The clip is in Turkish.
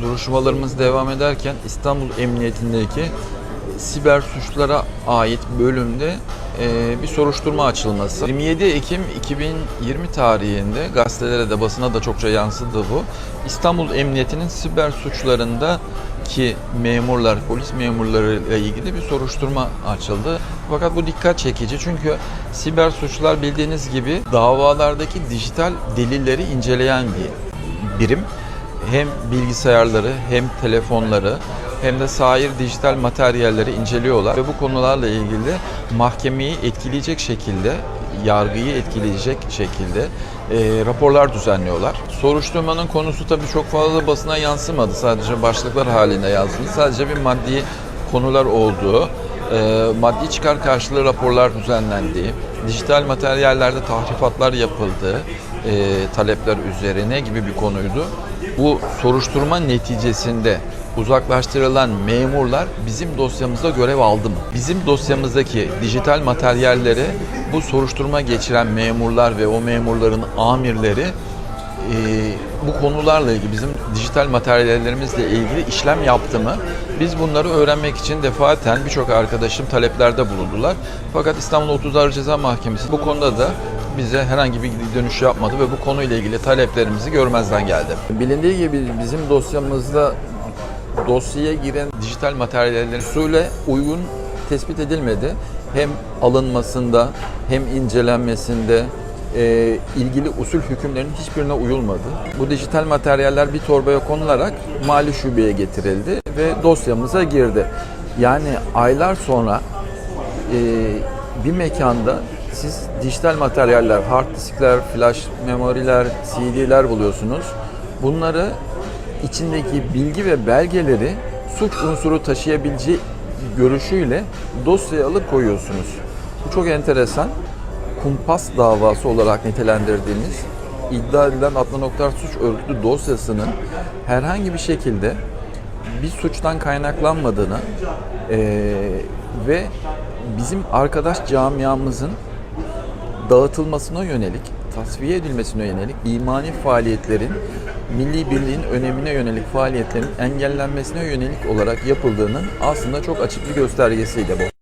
Duruşmalarımız devam ederken İstanbul Emniyetindeki siber suçlara ait bölümde e, bir soruşturma açılması. 27 Ekim 2020 tarihinde gazetelere de basına da çokça yansıdı bu. İstanbul Emniyeti'nin siber suçlarında ki memurlar, polis memurlarıyla ilgili bir soruşturma açıldı. Fakat bu dikkat çekici çünkü siber suçlar bildiğiniz gibi davalardaki dijital delilleri inceleyen bir birim hem bilgisayarları hem telefonları hem de sair dijital materyalleri inceliyorlar ve bu konularla ilgili mahkemeyi etkileyecek şekilde, yargıyı etkileyecek şekilde e, raporlar düzenliyorlar. Soruşturmanın konusu tabii çok fazla basına yansımadı. Sadece başlıklar halinde yazıldı. Sadece bir maddi konular olduğu, e, maddi çıkar karşılığı raporlar düzenlendiği, dijital materyallerde tahrifatlar yapıldığı e, talepler üzerine gibi bir konuydu. Bu soruşturma neticesinde uzaklaştırılan memurlar bizim dosyamızda görev aldı mı? Bizim dosyamızdaki dijital materyalleri bu soruşturma geçiren memurlar ve o memurların amirleri e, bu konularla ilgili bizim dijital materyallerimizle ilgili işlem yaptı mı? Biz bunları öğrenmek için defaten birçok arkadaşım taleplerde bulundular. Fakat İstanbul 30 Ağır Ceza Mahkemesi bu konuda da bize herhangi bir dönüş yapmadı ve bu konuyla ilgili taleplerimizi görmezden geldi. Bilindiği gibi bizim dosyamızda dosyaya giren dijital materyallerin usule uygun tespit edilmedi. Hem alınmasında hem incelenmesinde e, ilgili usul hükümlerinin hiçbirine uyulmadı. Bu dijital materyaller bir torbaya konularak mali şubeye getirildi ve dosyamıza girdi. Yani aylar sonra e, bir mekanda siz dijital materyaller, hard diskler, flash memoriler, CD'ler buluyorsunuz. Bunları içindeki bilgi ve belgeleri suç unsuru taşıyabileceği görüşüyle dosyaya alıp koyuyorsunuz. Bu çok enteresan. Kumpas davası olarak nitelendirdiğimiz iddia edilen Adnan Oktar suç örgütü dosyasının herhangi bir şekilde bir suçtan kaynaklanmadığını eee, ve bizim arkadaş camiamızın dağıtılmasına yönelik, tasfiye edilmesine yönelik imani faaliyetlerin milli birliğin önemine yönelik faaliyetlerin engellenmesine yönelik olarak yapıldığının aslında çok açık bir göstergesiydi bu.